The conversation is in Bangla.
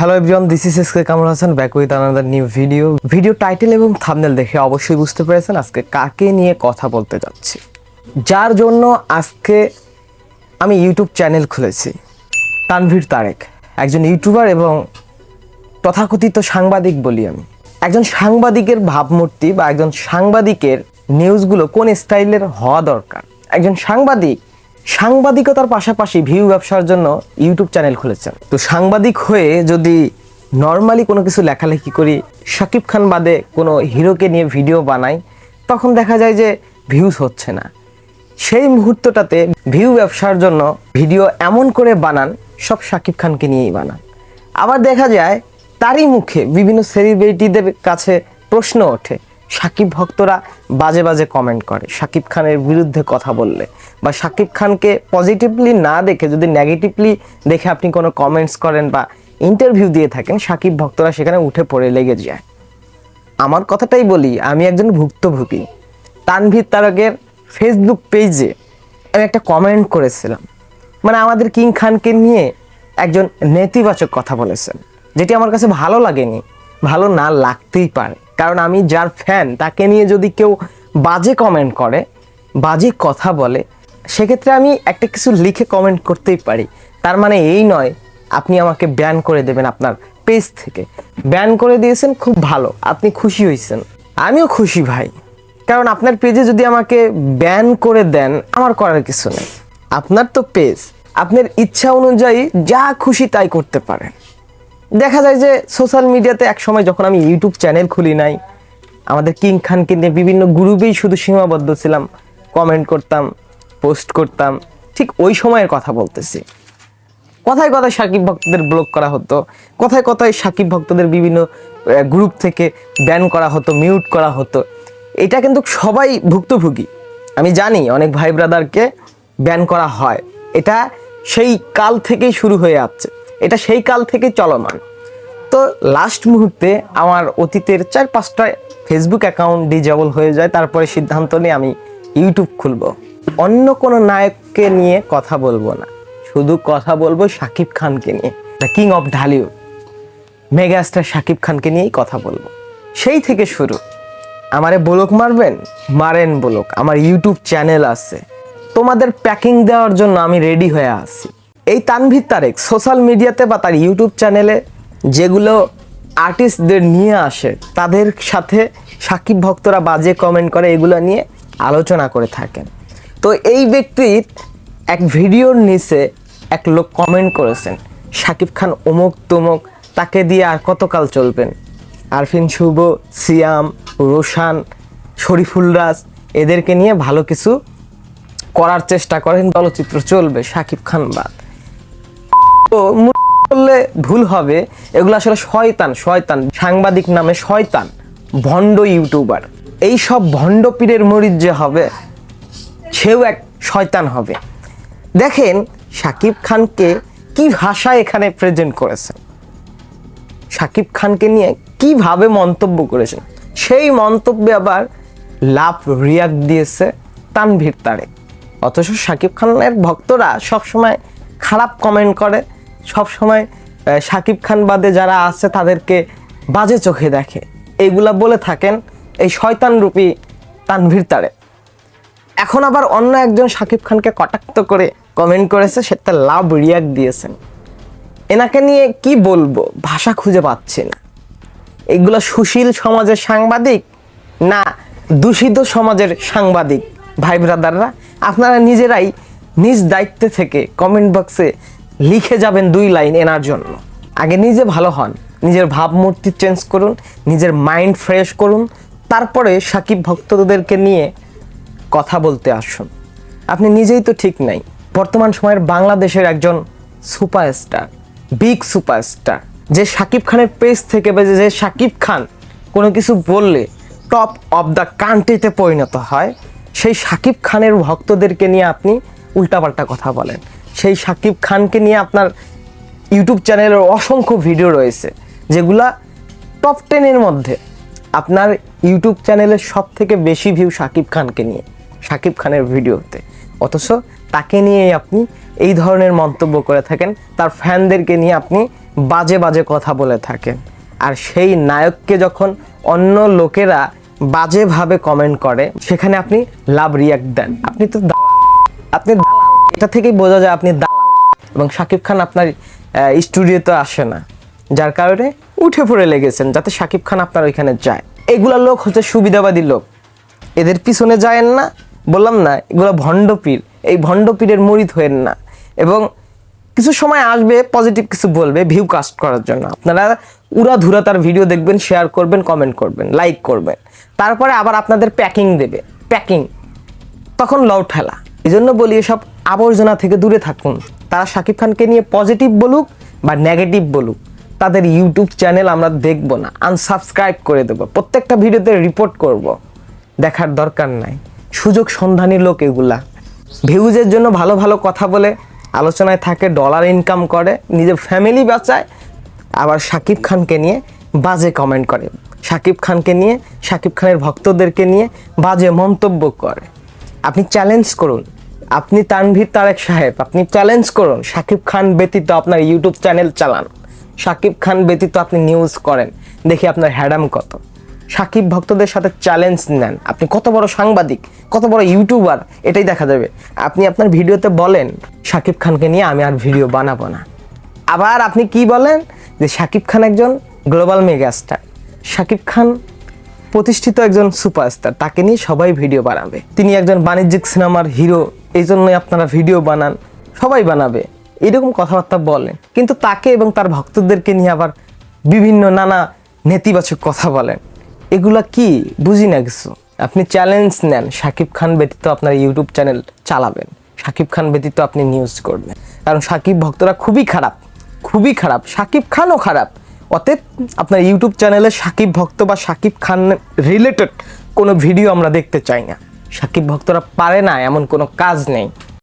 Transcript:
Hello everyone this is S K Kamrul Hasan back with another new video video title এবং থামনেল দেখে অবশ্যই বুঝতে পেরেছেন আজকে কাকে নিয়ে কথা বলতে যাচ্ছি। যার জন্য আজকে আমি ইউটিউব চ্যানেল খুলেছি, তানভীর তারেক। একজন ইউটিউবার এবং তথাকথিত সাংবাদিক বলি আমি। একজন সাংবাদিকের ভাবমূর্তি বা একজন সাংবাদিকের নিউজগুলো কোন স্টাইলের হওয়া দরকার? একজন সাংবাদিক সাংবাদিকতার পাশাপাশি ভিউ ব্যবসার জন্য ইউটিউব চ্যানেল খুলেছেন। তো সাংবাদিক হয়ে যদি নর্মালি কোনো কিছু লেখালেখি করি, শাকিব খান বাদে কোনো হিরোকে নিয়ে ভিডিও বানাই, তখন দেখা যায় যে ভিউজ হচ্ছে না। সেই মুহূর্তটাতে ভিউ ব্যবসার জন্য ভিডিও এমন করে বানান, সব শাকিব খানকে নিয়েই বানান। আবার দেখা যায়, তারই মুখে বিভিন্ন সেলিব্রিটিদের কাছে প্রশ্ন ওঠে সাকিব ভক্তরা বাজে বাজে কমেন্ট করে। সাকিব খানের বিরুদ্ধে কথা বললে। বা সাকিব খানকে পজিটিভলি না দেখে, যদি নেগেটিভলি দেখে আপনি কোনো কমেন্টস করেন বা ইন্টারভিউ দিয়ে থাকেন, সাকিব ভক্তরা সেখানে উঠে পড়ে, লেগে যায়। আমার কথাটাই বলি, আমি একজন ভুক্তভোগী। তানভীর তারকের ফেসবুক পেজে আমি একটা কমেন্ট করেছিলাম। মানে আমাদের কিং খানকে নিয়ে একজন নেতিবাচক কথা বলেছেন, যেটি আমার কাছে ভালো লাগেনি, ভালো না লাগতেই পারে। কারণ আমি যার ফ্যান তাকে নিয়ে যদি কেউ বাজে কমেন্ট করে, বাজে কথা বলে, সেক্ষেত্রে আমি একটা কিছু লিখে কমেন্ট করতেই পারি। তার মানে এই নয়, আপনি আমাকে ব্যান করে দেবেন আপনার পেজ থেকে। ব্যান করে দিয়েছেন, খুব ভালো, আপনি খুশি হয়েছেন। আমিও খুশি ভাই, কারণ আপনার পেজে যদি আমাকে ব্যান করে দেন, আমার করার কিছু নেই। আপনার তো পেজ আপনার ইচ্ছা অনুযায়ী যা খুশি তাই করতে পারেন। দেখা যায় যে সোশ্যাল মিডিয়াতে এক সময় যখন আমি ইউটিউব চ্যানেল খুলি নাই, আমাদের কিং খানকে নিয়ে বিভিন্ন গ্রুপেই শুধু সীমাবদ্ধ ছিলাম। কমেন্ট করতাম পোস্ট করতাম, ঠিক ওই সময়ের কথা বলতেছি। কথায় কথায় সাকিব ভক্তদের ব্লক করা হতো, কথায় কথায় সাকিব ভক্তদের বিভিন্ন গ্রুপ থেকে ব্যান করা হতো মিউট করা হতো। এটা কিন্তু সবাই ভুক্তভোগী। আমি জানি অনেক ভাই ব্রাদারকে ব্যান করা হয়। এটা সেই কাল থেকেই শুরু হয়ে আসছে এটা সেই কাল থেকে চলমান। তো লাস্ট মুহূর্তে আমার অতীতের চার পাঁচটা ফেসবুক অ্যাকাউন্ট ডিজেবল হয়ে যায়, তারপরে সিদ্ধান্ত নিয়ে আমি ইউটিউব খুলবো। অন্য কোনো নায়ককে নিয়ে কথা বলব না। শুধু কথা বলব শাকিব খানকে নিয়ে the king of Dhallywood megastar Shakib খানকে নিয়েই কথা বলব। সেই থেকে শুরু। আমারে ব্লক মারবেন? মারেন ব্লক। আমার ইউটিউব চ্যানেল আছে। তোমাদের প্যাকিং দেওয়ার জন্য আমি রেডি হয়ে আছি। এই তানভীর তারেক সোশ্যাল মিডিয়াতে বা তার ইউটিউব চ্যানেলে যেগুলো আর্টিস্টদের নিয়ে আসে, তাদের সাথে সাকিব ভক্তরা বাজে কমেন্ট করে, এগুলো নিয়ে আলোচনা করে থাকেন। তো এই ব্যক্তির এক ভিডিওর নিচে এক লোক কমেন্ট করেছেন, সাকিব খান অমুক তমুক, তাকে দিয়ে আর কতকাল চলবেন? আরফিন শুভ, সিয়াম, রোশান, শরীফুল রাজ, এদেরকে নিয়ে ভালো কিছু করার চেষ্টা করেন, চলচ্চিত্র চলবে, সাকিব খান বাদ। তো বললে ভুল হবে, এগুলো আসলে শয়তান শয়তান, সাংবাদিক নামে শয়তান, ভণ্ড ইউটিউবার। এই সব ভণ্ড পীরের মরিদ যে হবে, সেও এক শয়তান হবে। দেখেন সাকিব খানকে কি ভাষা এখানে প্রেজেন্ট করেছেন সাকিব খানকে নিয়ে কীভাবে মন্তব্য করেছেন। সেই মন্তব্যে আবার লাভ রিয়াক্ট দিয়েছে তানভীর তারেক। অথচ সাকিব খানের ভক্তরা সবসময় খারাপ কমেন্ট করে সবসময় সাকিব খান বাদে যারা আছে তাদেরকে বাজে চোখে দেখে। এইগুলা বলে থাকেন এই শয়তান রূপী তানভীর তারে। এখন আবার অন্য একজন সাকিব খানকে কটাক্ত করে কমেন্ট করেছে, সেটা লাভ রিয়াক্ট দিয়েছেন। এনাকে নিয়ে কি বলব? ভাষা খুঁজে পাচ্ছি না। এগুলো সুশীল সমাজের সাংবাদিক না দূষিত সমাজের সাংবাদিক? ভাই ব্রাদাররা, আপনারা নিজেরাই নিজ দায়িত্বে থেকে কমেন্ট বক্সে লিখে যাবেন দুই লাইন এনার জন্য। আগে নিজে ভালো হন, নিজের ভাবমূর্তি চেঞ্জ করুন, নিজের মাইন্ড ফ্রেশ করুন, তারপরে সাকিব ভক্তদেরকে নিয়ে কথা বলতে আসুন। আপনি নিজেই তো ঠিক নাই। বর্তমান সময়ের বাংলাদেশের একজন সুপারস্টার, বিগ সুপারস্টার, যে সাকিব খানের পেজ থেকে বা যে সাকিব খান কোনো কিছু বললে টপ অফ দ্য কান্ট্রিতে পরিণত হয়, সেই সাকিব খানের ভক্তদেরকে নিয়ে আপনি উল্টাপাল্টা কথা বলেন। সেই সাকিব খানকে নিয়ে আপনার ইউটিউব চ্যানেলের অসংখ্য ভিডিও রয়েছে, যেগুলা টপ টেনের মধ্যে আপনার ইউটিউব চ্যানেলের সব থেকে বেশি ভিউ সাকিব খানকে নিয়ে, সাকিব খানের ভিডিওতে অথচ তাকে নিয়েই আপনি এই ধরনের মন্তব্য করে থাকেন, তার ফ্যানদেরকে নিয়ে আপনি বাজে বাজে কথা বলে থাকেন আর সেই নায়ককে যখন অন্য লোকেরা বাজেভাবে কমেন্ট করে, সেখানে আপনি লাভ রিয়াক্ট দেন আপনি তো আপনি। এটা থেকেই বোঝা যায় আপনি দালাল। এবং শাকিব খান আপনার স্টুডিওতে আসে না। যার কারণে উঠে পড়ে লেগেছেন, যাতে শাকিব খান আপনার ওইখানে যায়। এগুলা লোক হচ্ছে সুবিধাবাদী লোক। এদের পিছনে যায়েন না। বললাম না, এগুলো ভণ্ডপীর এই ভণ্ডপীরের মরিদ হয়েন না। এবং কিছু সময় আসবে পজিটিভ কিছু বলবে ভিউ কাস্ট করার জন্য। আপনারা উড়া ধুরা তার ভিডিও দেখবেন শেয়ার করবেন কমেন্ট করবেন লাইক করবেন। তারপরে আবার আপনাদের প্যাকিং দেবে। প্যাকিং তখন লও ঠেলা। এই জন্য বলি এসব আবর্জনা থেকে দূরে থাকুন। তারা শাকিব খানকে নিয়ে পজিটিভ বলুক বা নেগেটিভ বলুক, তাদের ইউটিউব চ্যানেল আমরা দেখব না। আনসাবস্ক্রাইব করে দেবো। প্রত্যেকটা ভিডিওতে রিপোর্ট করব। দেখার দরকার নাই। সুযোগ সন্ধানী লোক এগুলা। ভিউজের জন্য ভালো ভালো কথা বলে আলোচনায় থাকে ডলার ইনকাম করে, নিজের ফ্যামিলি বাঁচায়, আবার শাকিব খানকে নিয়ে বাজে কমেন্ট করে। শাকিব খানকে নিয়ে, শাকিব খানের ভক্তদেরকে নিয়ে বাজে মন্তব্য করে। আপনি চ্যালেঞ্জ করুন। আপনি তানভীর তারেক সাহেব, আপনি চ্যালেঞ্জ করুন। শাকিব খান ব্যতীত আপনার ইউটিউব চ্যানেল চালান। শাকিব খান ব্যতীত আপনি নিউজ করেন। দেখি আপনার হ্যাডাম কত। সাকিব ভক্তদের সাথে চ্যালেঞ্জ নেন। আপনি কত বড় সাংবাদিক, কত বড় ইউটিউবার এটাই দেখা যাবে। আপনি আপনার ভিডিওতে বলেন সাকিব খানকে নিয়ে আমি আর ভিডিও বানাবো না। আবার আপনি কি বলেন? যে সাকিব খান একজন গ্লোবাল মেগাস্টার সাকিব খান প্রতিষ্ঠিত একজন সুপারস্টার, তাকে নিয়ে সবাই ভিডিও বানাবে। তিনি একজন বাণিজ্যিক সিনেমার হিরো এই জন্যই আপনারা ভিডিও বানান, সবাই বানাবে, এরকম কথাবার্তা বলেন। কিন্তু তাকে এবং তার ভক্তদেরকে নিয়ে আবার বিভিন্ন নানা নেতিবাচক কথা বলেন। এগুলা কি? বুঝি না কিছু। আপনি চ্যালেঞ্জ নেন, সাকিব খান ব্যতীত আপনার ইউটিউব চ্যানেল চালাবেন। সাকিব খান ব্যতীত আপনি নিউজ করবেন। কারণ সাকিব ভক্তরা খুবই খারাপ খুবই খারাপ, সাকিব খানও খারাপ। অতএব আপনার ইউটিউব চ্যানেলে সাকিব ভক্ত বা সাকিব খান রিলেটেড কোনো ভিডিও আমরা দেখতে চাই না। সাকিব ভক্তরা পারে না, এমন কোনো কাজ নেই।